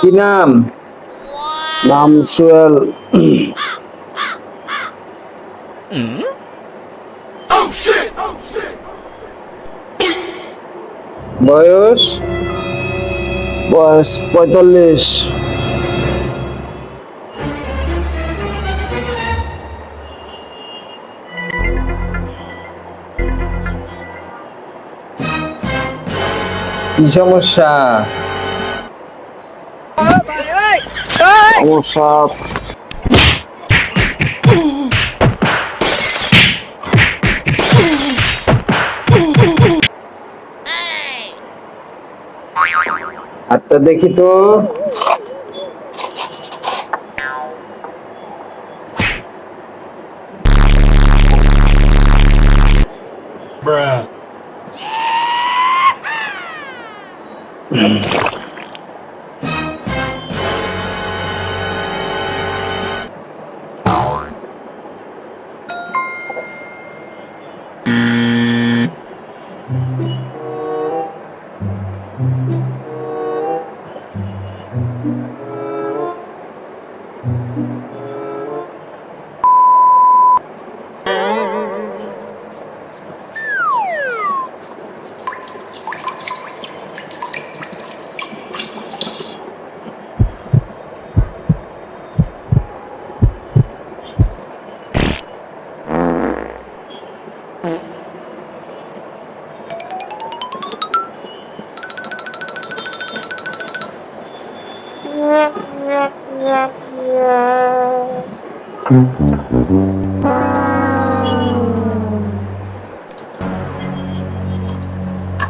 কি নাম? নাম সোহেল বয়স? বয়স পঁয়তাল্লিশ। কি সমস্যা? সমস্যা হাতটা দেখি তো। Thank mm -hmm. you.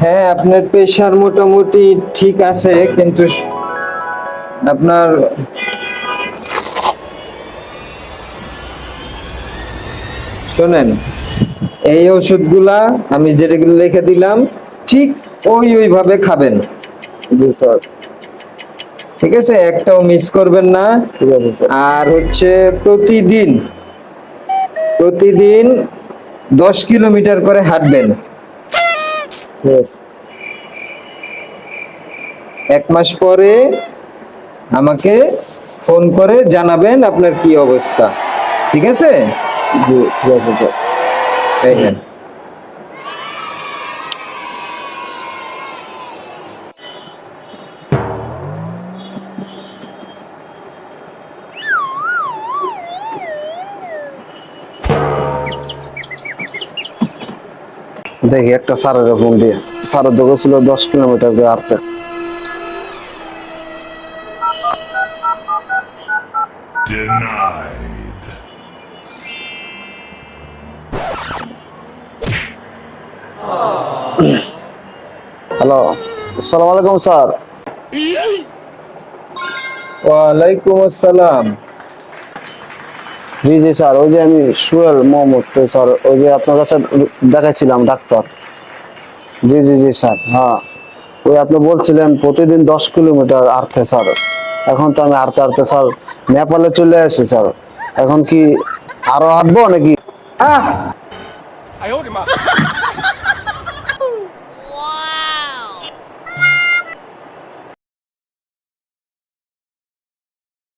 হ্যাঁ আপনার প্রেশার মোটামুটি ঠিক আছে, কিন্তু আপনার শোনেন, এই ওষুধগুলা আমি যেটাগুলো লিখে দিলাম, ঠিক ওই ওইভাবে খাবেন। জি, স্যার। ঠিক আছে? একটাও মিস করবেন না। ঠিক আছে আর হচ্ছে প্রতিদিন প্রতিদিন দশ কিলোমিটার করে হাঁটবেন। এক মাস পরে আমাকে ফোন করে জানাবেন আপনার কি অবস্থা। ঠিক আছে? জি ঠিক আছে স্যার দেখি একটা স্যারের ফোন দিয়ে। স্যারের দোকান ছিল দশ কিলোমিটার হাঁটতে হ্যালো আসসালামু আলাইকুম স্যার ওয়ালাইকুম আসসালাম জি জি স্যার ওই যে আমি সুয়েল মোহাম্মদ তো স্যার ওই যে আপনার কাছে দেখাইছিলাম ডাক্তার। জি জি জি স্যার হ্যাঁ। ওই আপনি বলছিলেন প্রতিদিন দশ কিলোমিটার আর্থে স্যার। এখন তো আমি আর্থে আর্থে স্যার নেপালে চলে আসছি স্যার। এখন কি আরও হাঁটবো নাকি? আহ!